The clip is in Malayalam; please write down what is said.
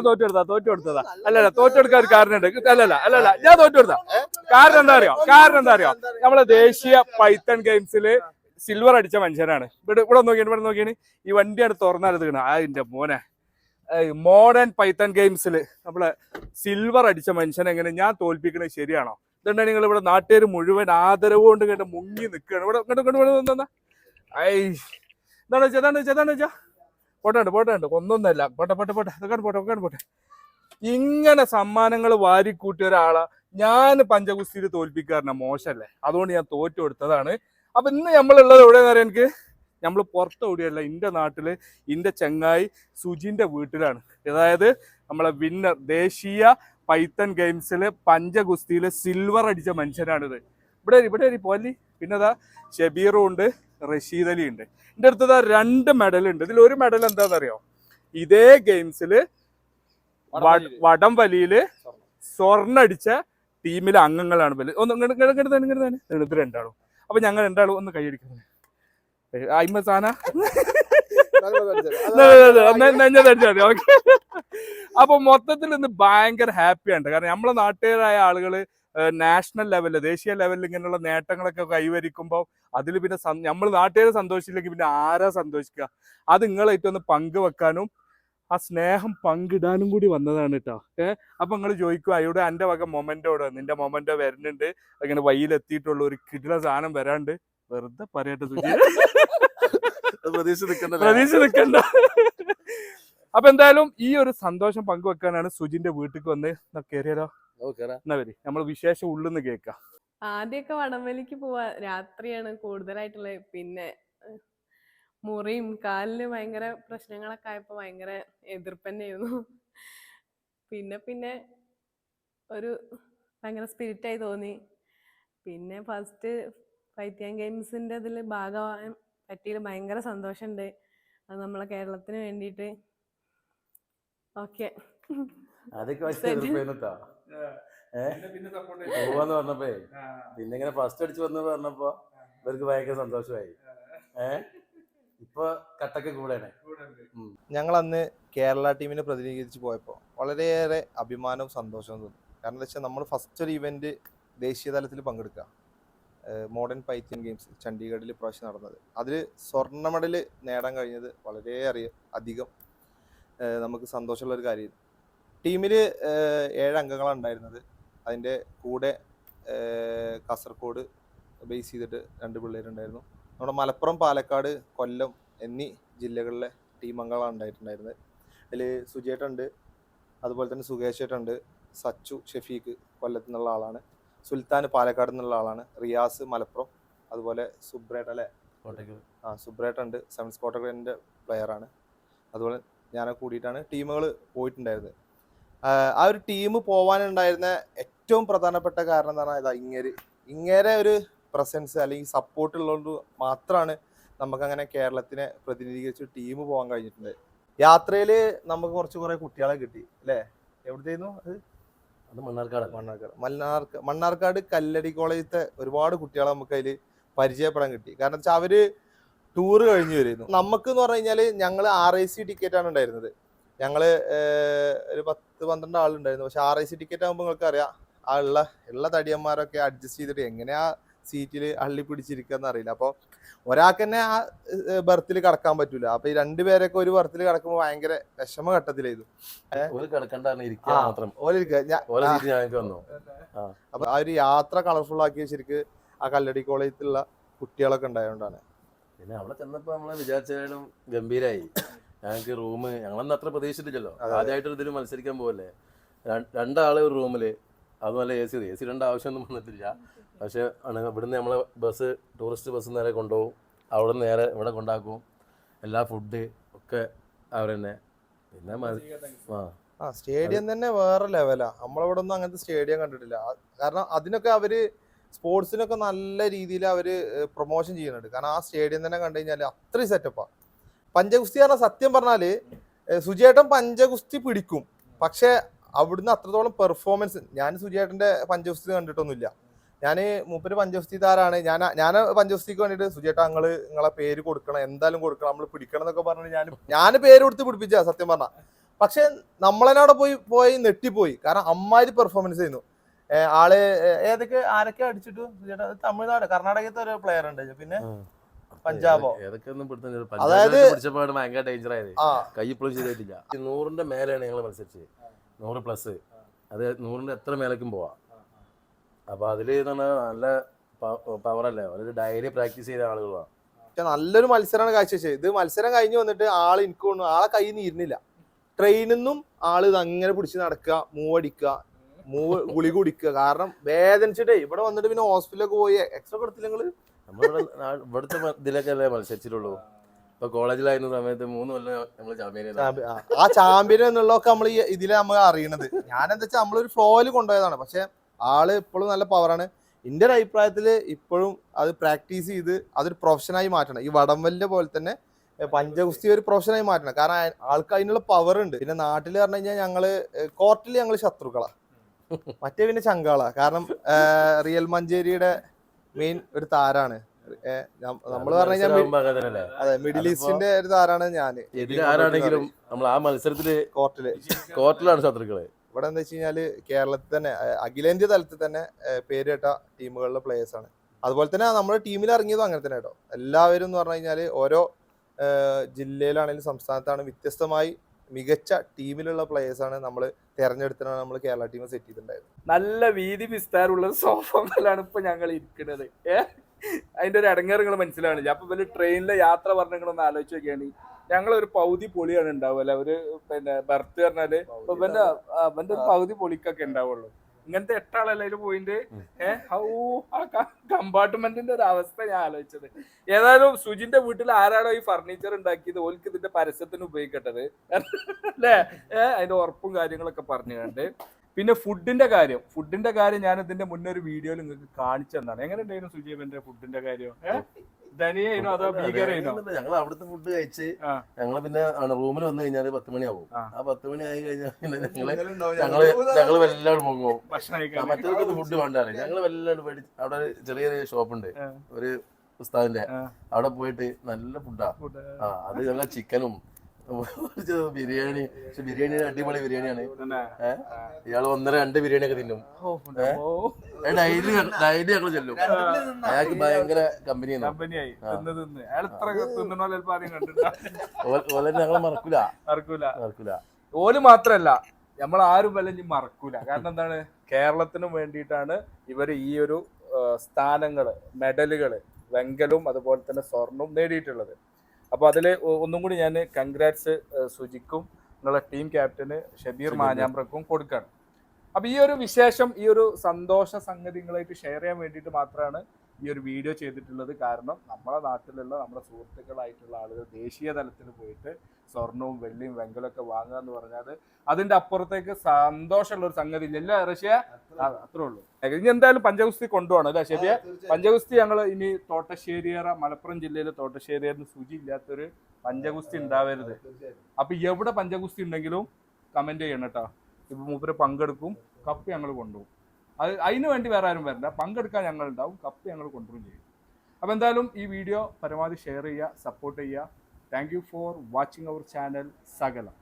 ഞാൻ തോറ്റെടുത്താ തോറ്റെടുത്തതാ അല്ലല്ല തോറ്റെടുക്കാൻ ഒരു കാരണമുണ്ട് അല്ലല്ല അല്ലല്ല ഞാൻ തോറ്റെടുത്താ കാരണം എന്താ അറിയോ? കാരണം എന്താ അറിയോ? നമ്മളെ ദേശീയ പൈത്തൺ ഗെയിംസിൽ സിൽവർ അടിച്ച മനുഷ്യനാണ്. ഇവിടെ ഇവിടെ നോക്കിയാണ് ഇവിടെ നോക്കിയാണ് ഈ വണ്ടിയാണ് തുറന്നാൽ തീണ ആ എന്റെ മോനെ. മോഡേൺ പൈത്തൺ ഗെയിംസിൽ നമ്മളെ സിൽവർ അടിച്ച മനുഷ്യൻ എങ്ങനെ ഞാൻ തോൽപ്പിക്കണത് ശരിയാണോ? ഇതുകൊണ്ട് നിങ്ങൾ ഇവിടെ നാട്ടുകാർ മുഴുവൻ ആദരവ് കൊണ്ട് കേട്ട് മുങ്ങി നിൽക്കുകയാണ് ഇവിടെ ഇങ്ങോട്ട് ഇങ്ങോട്ട് ഇവിടെ ഐ എന്താണ് വെച്ചാ എന്താണ് വെച്ചാ എന്താണ് വെച്ചാ? പോട്ടെ പോട്ടെ ഉണ്ട് ഒന്നൊന്നല്ല. പോട്ടെ പോട്ടെ പോട്ടെ. അതൊക്കെ പോട്ടെ ഒക്കെ പോട്ടെ. ഇങ്ങനെ സമ്മാനങ്ങൾ വാരിക്കൂട്ടിയ ഒരാളാ ഞാൻ പഞ്ചഗുസ്തിയിൽ തോൽപ്പിക്കാറിന മോശമല്ലേ അതുകൊണ്ട് ഞാൻ തോറ്റു കൊടുത്തതാണ്. അപ്പൊ ഇന്ന് നമ്മളുള്ളത് എവിടെയെന്ന് അറിയാം എനിക്ക്? നമ്മൾ പുറത്ത് എവിടെയല്ല എന്റെ നാട്ടിൽ എന്റെ ചെങ്ങായി സുജിന്റെ വീട്ടിലാണ്. അതായത് നമ്മളെ വിന്നർ ദേശീയ പൈത്തൻ ഗെയിംസിൽ പഞ്ചഗുസ്തിയിൽ സിൽവർ അടിച്ച മനുഷ്യനാണിത് ഇവിടെ ഇവിടെ ഒരു പോലി പിന്നെ അതാ ഷബീറും ഉണ്ട് റഷീദ് അലി ഉണ്ട് എന്റെ അടുത്തതാ രണ്ട് മെഡൽ ഉണ്ട്. ഇതിൽ ഒരു മെഡൽ എന്താണെന്നറിയോ? ഇതേ ഗെയിംസിൽ വടം വലിയിൽ. സ്വർണ. അടിച്ച ടീമിലെ അംഗങ്ങളാണ്. വലിയ ഒന്ന് ഇങ്ങട് ഇങ്ങട് ഇങ്ങട് തന്നെ. ഇത് രണ്ടാളും. അപ്പൊ ഞങ്ങൾ രണ്ടാളും ഒന്ന് കൈയടിക്കുന്നത് അയിമ സാന? അപ്പൊ മൊത്തത്തിൽ ഇന്ന് ഭയങ്കര ഹാപ്പിയാണ് കാരണം നമ്മളെ നാട്ടുകാരായ ആളുകൾ നാഷണൽ ലെവലിൽ ദേശീയ ലെവലിൽ ഇങ്ങനെയുള്ള നേട്ടങ്ങളൊക്കെ കൈവരിക്കുമ്പോൾ അതിൽ പിന്നെ നമ്മൾ നാട്ടുകാർ സന്തോഷിച്ചില്ലെങ്കിൽ പിന്നെ ആരാ സന്തോഷിക്കുക അത് നിങ്ങളായിട്ട് ഒന്ന് പങ്കുവെക്കാനും ആ സ്നേഹം പങ്കിടാനും കൂടി വന്നതാണ് കേട്ടോ ഏഹ് അപ്പൊ നിങ്ങൾ ചോദിക്കും അയോടെ എന്റെ വക മൊമെന്റോടെ നിന്റെ മൊമെന്റോ വരുന്നുണ്ട്. അങ്ങനെ വയ്യിലെത്തിയിട്ടുള്ള ഒരു കിടില സാധനം വരാണ്ട്. വെറുതെ പറയട്ടെ സുജി. പ്രതീക്ഷ നിൽക്കണ്ട പ്രതീക്ഷ നിൽക്കണ്ട. അപ്പൊ എന്തായാലും ഈ ഒരു സന്തോഷം പങ്കുവെക്കാനാണ് സുജിന്റെ വീട്ടിൽ വന്ന് കയറിയാലോ എന്നാ വരി നമ്മൾ വിശേഷം ഉള്ളെന്ന് കേൾക്കാം ആദ്യമൊക്കെ വടംവലിക്ക് പോവാ രാത്രിയാണ് കൂടുതലായിട്ടുള്ളത് പിന്നെ മുറിയും കാലിന് ഭയങ്കര പ്രശ്നങ്ങളൊക്കെ ആയപ്പോ ഭയങ്കര എതിർപ്പ് തന്നെയായിരുന്നു പിന്നെ പിന്നെ ഒരു ഭയങ്കര സ്പിരിറ്റായി തോന്നി. പിന്നെ ഫസ്റ്റ് ഫൈറ്റിയാൻ ഗെയിംസിന്റെ ഇതിൽ ഭാഗമാകാൻ പറ്റിയതിൽ ഭയങ്കര സന്തോഷമുണ്ട് അത് നമ്മളെ കേരളത്തിന് വേണ്ടിയിട്ട് ഓക്കെ. അതൊക്കെ പോവാന്ന് പറഞ്ഞപ്പേ പിന്നെ ഇങ്ങനെ ഫസ്റ്റ് അടിച്ച് വന്ന് പറഞ്ഞപ്പോ ഇവർക്ക് ഭയങ്കര സന്തോഷമായി. ഇപ്പൊ കട്ടൊക്കെ കൂടെയാണ്. ഞങ്ങൾ അന്ന് കേരള ടീമിനെ പ്രതിനിധീകരിച്ച് പോയപ്പോൾ വളരെയേറെ അഭിമാനവും സന്തോഷവും തോന്നി. കാരണം എന്താ വെച്ചാൽ നമ്മൾ ഫസ്റ്റ് ഒരു ഇവന്റ് ദേശീയ തലത്തിൽ പങ്കെടുക്കുക മോഡേൺ പൈത്യൻ ഗെയിംസ് ചണ്ഡീഗഡിൽ പ്രാവശ്യം നടന്നത്. അതിൽ സ്വർണ മെഡൽ നേടാൻ കഴിഞ്ഞത് വളരെ അറിയ അധികം നമുക്ക് സന്തോഷമുള്ള ഒരു കാര്യം ടീമിൽ ഏഴ് അംഗങ്ങളാണ് ഉണ്ടായിരുന്നത്. അതിന്റെ കൂടെ കാസർഗോഡ് ബേസ് ചെയ്തിട്ട് രണ്ട് പിള്ളേരുണ്ടായിരുന്നു. നമ്മുടെ മലപ്പുറം പാലക്കാട് കൊല്ലം എന്നീ ജില്ലകളിലെ ടീം അംഗങ്ങളാണ് ഉണ്ടായിട്ടുണ്ടായിരുന്നത്. അതിൽ സുജേട്ടുണ്ട് അതുപോലെ തന്നെ സുകേഷ് ഏട്ടുണ്ട് സച്ചു ഷെഫീഖ് കൊല്ലത്തു നിന്നുള്ള ആളാണ്. സുൽത്താൻ പാലക്കാട് നിന്നുള്ള ആളാണ്. റിയാസ് മലപ്പുറം അതുപോലെ സുബ്രേട്ട് അല്ലെ? ആ സുബ്രേട്ടുണ്ട് സെവൻസ് കോട്ടകളിന്റെ പ്ലെയറാണ് അതുപോലെ ഞാനൊക്കെ കൂടിയിട്ടാണ് ടീമുകൾ പോയിട്ടുണ്ടായിരുന്നത്. ആ, ഒരു ടീം പോവാനുണ്ടായിരുന്ന ഏറ്റവും പ്രധാനപ്പെട്ട കാരണം എന്ന് പറഞ്ഞാൽ ഇതാ ഇങ്ങേര്. ഇങ്ങേരെ ഒരു പ്രസൻസ് അല്ലെങ്കിൽ സപ്പോർട്ട് ഉള്ളതുകൊണ്ട് മാത്രമാണ് നമുക്കങ്ങനെ കേരളത്തിനെ പ്രതിനിധീകരിച്ച് ടീം പോകാൻ കഴിഞ്ഞിട്ടുണ്ട് യാത്രയിൽ നമുക്ക് കുറച്ച് കുറേ കുട്ടികളെ കിട്ടി അല്ലേ? എവിടുത്തേന്നു അത്? അത് മണ്ണാർക്കാട്. മണ്ണാർക്കാട്. മണ്ണാർക്കാട് മണ്ണാർക്കാട് കല്ലടി കോളേജത്തെ ഒരുപാട് കുട്ടികളെ നമുക്ക് അതിൽ പരിചയപ്പെടാൻ കിട്ടി. കാരണം വെച്ചാൽ അവർ ടൂർ കഴിഞ്ഞു വരുന്നു നമുക്ക് എന്ന് പറഞ്ഞു കഴിഞ്ഞാൽ ഞങ്ങൾ ആർ ഐ സി ടിക്കറ്റ് ആണ് ഉണ്ടായിരുന്നത്. ഞങ്ങൾ ഒരു പത്ത് പന്ത്രണ്ട് ആളുണ്ടായിരുന്നു. പക്ഷെ ആർ ഐ സി ടിക്കറ്റ് ആകുമ്പോൾ നിങ്ങൾക്ക് അറിയാം ആ ഉള്ള ഉള്ള തടിയന്മാരൊക്കെ അഡ്ജസ്റ്റ് ചെയ്തിട്ട് എങ്ങനെയാ സീറ്റിൽ അള്ളി പിടിച്ചിരിക്കുക അറിയില്ല. അപ്പോൾ ഒരാൾക്ക് തന്നെ ആ ബർത്തിൽ കിടക്കാൻ പറ്റൂല. അപ്പൊ ഈ രണ്ടുപേരൊക്കെ ഒരു ബർത്തിൽ കിടക്കുമ്പോൾ ഭയങ്കര വിഷമ ഘട്ടത്തിലായിരുന്നു. അപ്പൊ ആ ഒരു യാത്ര കളർഫുൾ ആക്കിയ ശരിക്ക് ആ കല്ലടി കോളേജിലുള്ള കുട്ടികളൊക്കെ ഉണ്ടായതുകൊണ്ടാണ് പിന്നെ അവിടെ ചെന്നപ്പോ നമ്മളെ വിചാരിച്ചാലും ഗംഭീരായി. ഞങ്ങൾക്ക് റൂം ഞങ്ങളൊന്നും അത്ര പ്രതീക്ഷിച്ചിട്ടില്ലല്ലോ. ആദ്യമായിട്ട് ഇതിൽ മത്സരിക്കാൻ പോവല്ലേ. ര- രണ്ടാൾ ഒരു റൂമിൽ അതുപോലെ എ സി എ സി രണ്ട് ആവശ്യമൊന്നും വന്നിട്ടില്ല. പക്ഷെ ആണ് ഇവിടുന്ന് നമ്മളെ ബസ് ടൂറിസ്റ്റ് ബസ് നേരെ കൊണ്ടുപോകും. അവിടെ നിന്ന് നേരെ ഇവിടെ കൊണ്ടാക്കും. എല്ലാ ഫുഡ് ഒക്കെ അവർ തന്നെ. പിന്നെ ആ. ആ സ്റ്റേഡിയം തന്നെ വേറെ ലെവലാ നമ്മളിവിടെ ഒന്നും അങ്ങനത്തെ സ്റ്റേഡിയം കണ്ടിട്ടില്ല. കാരണം അതിനൊക്കെ അവർ സ്പോർട്സിനൊക്കെ നല്ല രീതിയിൽ അവർ പ്രൊമോഷൻ ചെയ്യുന്നുണ്ട്. കാരണം ആ സ്റ്റേഡിയം തന്നെ കണ്ടു കഴിഞ്ഞാൽ അത്രയും സെറ്റപ്പാണ് പഞ്ചഗുസ്തി പറഞ്ഞാൽ സത്യം പറഞ്ഞാൽ സുജേട്ടൻ പഞ്ചഗുസ്തി പിടിക്കും. പക്ഷെ അവിടുന്ന് അത്രത്തോളം പെർഫോമൻസ് ഞാൻ സുജേട്ടന്റെ പഞ്ചഗുസ്തി കണ്ടിട്ടൊന്നുമില്ല. ഞാൻ മൂപ്പര് പഞ്ചഗുസ്തി താരാണ് ഞാൻ ഞാൻ പഞ്ചഗുസ്തിക്ക് വേണ്ടിയിട്ട് സുജേട്ട നിങ്ങൾ നിങ്ങളെ പേര് കൊടുക്കണം എന്തായാലും കൊടുക്കണം നമ്മൾ പിടിക്കണം എന്നൊക്കെ പറഞ്ഞു ഞാൻ ഞാൻ പേര് കൊടുത്ത് പിടിപ്പിച്ച സത്യം പറഞ്ഞാൽ പക്ഷെ നമ്മളതിനവിടെ പോയി പോയി നെട്ടിപ്പോയി കാരണം അമ്മാതിരി പെർഫോമൻസ് ചെയ്യുന്നു ആൾ ഏതൊക്കെ ആരൊക്കെ അടിച്ചിട്ടു? ചേട്ടാ തമിഴ്നാട് കർണാടകത്തെ ഒരു പ്ലെയർ ഉണ്ട് പിന്നെ പഞ്ചാബോ? അതായത് പഞ്ചാബ് പിടിച്ചപ്പോഴാണ് ഭയങ്കര ഡേഞ്ചർ ആയത്. ആ. കൈ ഇപ്പോഴും ശരിയായിട്ടില്ല. നൂറിന്റെ മേലെയാണ് ഞങ്ങൾ മത്സരിച്ചത്. നൂറ് പ്ലസ് അത് നൂറിന്റെ എത്ര മേലേക്കും പോവാം. അപ്പൊ അതിൽ നല്ല പവർ അല്ലേ? ഒരു ഡയറി പ്രാക്ടീസ് ചെയ്ത ആളുകളാ. പക്ഷെ നല്ലൊരു മത്സരമാണ് കാഴ്ചവെച്ചത്. ഇത് മത്സരം കഴിഞ്ഞ് വന്നിട്ട് ആൾ എനിക്ക് തോന്നുന്നു ആളെ കൈ നീരുന്നില്ല ട്രെയിനിൽ നിന്നും ആൾ ഇത് അങ്ങനെ പിടിച്ച് നടക്കുക മൂവ് അടിക്കുക മൂവ് ഗുളി കുടിക്കുക. കാരണം വേദനിച്ചിട്ടേ ഇവിടെ വന്നിട്ട് പിന്നെ ഹോസ്പിറ്റലൊക്കെ പോയി. എക്സ്ട്രാ കൊടുത്തില്ല നിങ്ങൾ? നമ്മളിവിടെ നാ- ഇവിടുത്തെ മ- ഇതിലൊക്കെ അല്ലേ മത്സരിച്ചിട്ടുള്ളൂ? ഇപ്പൊ കോളേജിലായിരുന്ന സമയത്ത് മൂന്ന് കൊല്ലം ചാമ്പ്യൻ ചാമ്പ്യ- ആ, ആ ചാമ്പ്യൻ എന്നുള്ളതൊക്കെ നമ്മൾ ഇതിലെ നമ്മൾ അറിയണത്. ഞാൻ എന്താ വെച്ചാൽ നമ്മളൊരു ഫ്ലോയിൽ കൊണ്ടുപോയതാണ്. പക്ഷെ ആൾ ഇപ്പോഴും നല്ല പവറാണ് എന്റെ ഒരു അഭിപ്രായത്തിൽ ഇപ്പോഴും അത് പ്രാക്ടീസ് ചെയ്ത് അതൊരു പ്രൊഫഷനായി മാറ്റണം. ഈ വടംവലിന്റെ പോലെ തന്നെ പഞ്ചഗുസ്തി ഒരു പ്രൊഫഷനായി മാറ്റണം. കാരണം അയ- ആൾക്ക് അതിനുള്ള പവർ ഉണ്ട്. പിന്നെ നാട്ടിൽ പറഞ്ഞു കഴിഞ്ഞാൽ ഞങ്ങൾ കോർട്ടിൽ ഞങ്ങൾ ശത്രുക്കളാ. മറ്റേ പിന്നെ ചങ്കാള. കാരണം റിയൽ മഞ്ചേരിയുടെ മെയിൻ ഒരു താരാണ്. നമ്മൾ പറഞ്ഞു അതെ മിഡിൽ ഈസ്റ്റിന്റെ ഒരു താരാണ് ഞാൻ. എതിരെ ആരാണെങ്കിലും നമ്മൾ ആ മത്സരത്തിൽ കോർട്ടിൽ. കോർട്ടിലാണ് ശത്രുക്കൾ. ഇവിടെ എന്താ വെച്ച് കഴിഞ്ഞാൽ കേരളത്തിൽ തന്നെ അഖിലേന്ത്യ തലത്തിൽ തന്നെ പേര് കേട്ട ടീമുകളിലെ പ്ലേയേഴ്സ് ആണ്. അതുപോലെ തന്നെ നമ്മുടെ ടീമിൽ ഇറങ്ങിയതും അങ്ങനെ തന്നെ കേട്ടോ എല്ലാവരും എന്ന് പറഞ്ഞു കഴിഞ്ഞാൽ ഓരോ ജില്ലയിലാണെങ്കിലും സംസ്ഥാനത്താണ് വ്യത്യസ്തമായി മികച്ച ടീമിലുള്ള പ്ലേയേഴ്സ് ആണ് നമ്മൾ തെരഞ്ഞെടുത്തിനാണ് നമ്മൾ കേരള ടീം സെറ്റ് ചെയ്തിട്ടുണ്ടായത്. നല്ല വീതി വിസ്താരമുള്ള സോഫയിലാണ് ഇപ്പൊ ഞങ്ങൾ ഇരിക്കുന്നത്. അതിന്റെ ഒരു ഇടങ്ങേറുകൾ മനസ്സിലാണ് മനസ്സിലാണില്ല അപ്പൊ വലിയ ട്രെയിനിലെ യാത്ര പറഞ്ഞങ്ങളൊന്ന് ആലോചിച്ച് നോക്കിയാണ്. ഞങ്ങൾ ഒരു പകുതി പൊളിയാണ് ഉണ്ടാവുമല്ലേ ഒരു പിന്നെ ബർത്ത് പറഞ്ഞാൽ പൗതി ഒരു പകുതി പൊളിക്കൊക്കെ ഉണ്ടാവുള്ളൂ. ഇങ്ങനത്തെ എട്ടാളല്ലേ അതിൽ പോയിന്റ്? ഏഹ് ഹൗ ആ കമ്പാർട്ട്മെന്റിന്റെ ഒരു അവസ്ഥ ഞാൻ ആലോചിച്ചത്. ഏതായാലും സുജിന്റെ വീട്ടിൽ ആരാണോ ഈ ഫർണിച്ചർ ഉണ്ടാക്കിയത്? ഓൽക്ക് ഇതിന്റെ പരസ്യത്തിന് ഉപയോഗിക്കട്ടത്. അല്ലേ? അതിന്റെ ഉറപ്പും കാര്യങ്ങളൊക്കെ പറഞ്ഞു കണ്ട്. പിന്നെ ഫുഡിന്റെ കാര്യം. ഫുഡിന്റെ കാര്യം ഞാൻ ഇതിന്റെ മുന്നേ ഒരു വീഡിയോയിൽ നിങ്ങൾക്ക് കാണിച്ചു തന്നാണ്. എങ്ങനെ ഉണ്ടായിരുന്നു സുജീവന്റെ ഫുഡിന്റെ കാര്യം? അതോ ഞങ്ങൾ അവിടുത്തെ ഫുഡ് കഴിച്ച്. ഞങ്ങൾ പിന്നെ റൂമിൽ വന്നു കഴിഞ്ഞാൽ പത്ത് മണിയാവും. ആ. പത്ത് മണി ആയി കഴിഞ്ഞാൽ ഞങ്ങൾ ഞങ്ങൾ ഞങ്ങൾ വല്ലാണ്ട് പോകും മറ്റവർക്ക് ഫുഡ് വേണ്ടാണ് ഞങ്ങൾ വല്ലാണ്ട് പേടി. അവിടെ ചെറിയൊരു ഷോപ്പുണ്ട്. ഉണ്ട് ഒരു ഉസ്താദിന്റെ. അവിടെ പോയിട്ട് നല്ല ഫുഡാ ആ. അത് നല്ല ചിക്കനും ബിരിയാണി. പക്ഷെ ബിരിയാണി അടിപൊളി ബിരിയാണിയാണ്. ഇയാൾ ഏഹ് ഇയാൾ ഒന്നര രണ്ട് ബിരിയാണി ഒക്കെ തിന്നും ഡൈലി ഡൈലി ഞങ്ങൾ ചെല്ലും. അയാൾക്ക് ഭയങ്കര കമ്പനിയാണ്. കമ്പനിയായി. തിന്ന് തിന്ന്. അയാൾ ഇത്ര തിന്നണോ ചിലപ്പോ ആദ്യം കണ്ടിട്ടുണ്ടാവും ഓലെ ഞങ്ങളെ മറക്കൂല. മറക്കൂല. മറക്കൂല. ഓൽ മാത്രല്ല നമ്മൾ ആരും വല്ല ഇനി മറക്കൂല. കാരണം എന്താണ്? കേരളത്തിന് വേണ്ടിയിട്ടാണ് ഇവർ ഈ ഒരു സ്ഥാനങ്ങൾ മെഡലുകൾ വെങ്കലും അതുപോലെ തന്നെ സ്വർണവും നേടിയിട്ടുള്ളത്. അപ്പൊ അതിൽ ഒന്നും കൂടി ഞാൻ കൺഗ്രാറ്റ്സ് സുജിക്കും നിങ്ങളെ ടീം ക്യാപ്റ്റന് ഷബീർ മാഞ്ഞാമ്പ്രക്കും കൊടുക്കുകയാണ് അപ്പൊ ഈ ഒരു വിശേഷം ഈ ഒരു സന്തോഷ സംഗതികളായിട്ട് ഷെയർ ചെയ്യാൻ വേണ്ടിയിട്ട് മാത്രമാണ് ഈ ഒരു വീഡിയോ ചെയ്തിട്ടുള്ളത്. കാരണം നമ്മുടെ നാട്ടിലുള്ള നമ്മുടെ സുഹൃത്തുക്കളായിട്ടുള്ള ആളുകൾ ദേശീയ തലത്തിൽ പോയിട്ട് സ്വർണവും വെള്ളിയും വെങ്കലൊക്കെ വാങ്ങുക എന്ന് പറഞ്ഞാൽ അതിന്റെ അപ്പുറത്തേക്ക് സന്തോഷമുള്ള ഒരു സംഗതി ഇല്ല. റഷ്യ? അത്രേ ഉള്ളൂ. ഇനി എന്തായാലും പഞ്ചഗുസ്തി കൊണ്ടുപോകണം അല്ലേ ശരിയാ പഞ്ചഗുസ്തി ഞങ്ങൾ ഇനി തോട്ടശ്ശേരിയറ മലപ്പുറം ജില്ലയിലെ തോട്ടശ്ശേരിയറിന് സുചി ഇല്ലാത്തൊരു പഞ്ചഗുസ്തി ഉണ്ടാവരുത്. അപ്പൊ എവിടെ പഞ്ചഗുസ്തി ഉണ്ടെങ്കിലും കമന്റ് ചെയ്യണം കേട്ടോ. ഇപ്പൊ മൂപ്പര് പങ്കെടുക്കും കപ്പ് ഞങ്ങൾ കൊണ്ടുപോകും. അത് അതിന് വേണ്ടി വേറെ ആരും വരണ്ട. പങ്കെടുക്കാൻ ഞങ്ങൾ ഉണ്ടാവും കപ്പ് ഞങ്ങൾ കൊണ്ടുപോകും ചെയ്യും. അപ്പോൾ എന്തായാലും ഈ വീഡിയോ പരമാവധി ഷെയർ ചെയ്യുക സപ്പോർട്ട് ചെയ്യുക. Thank you for watching our channel സകലം.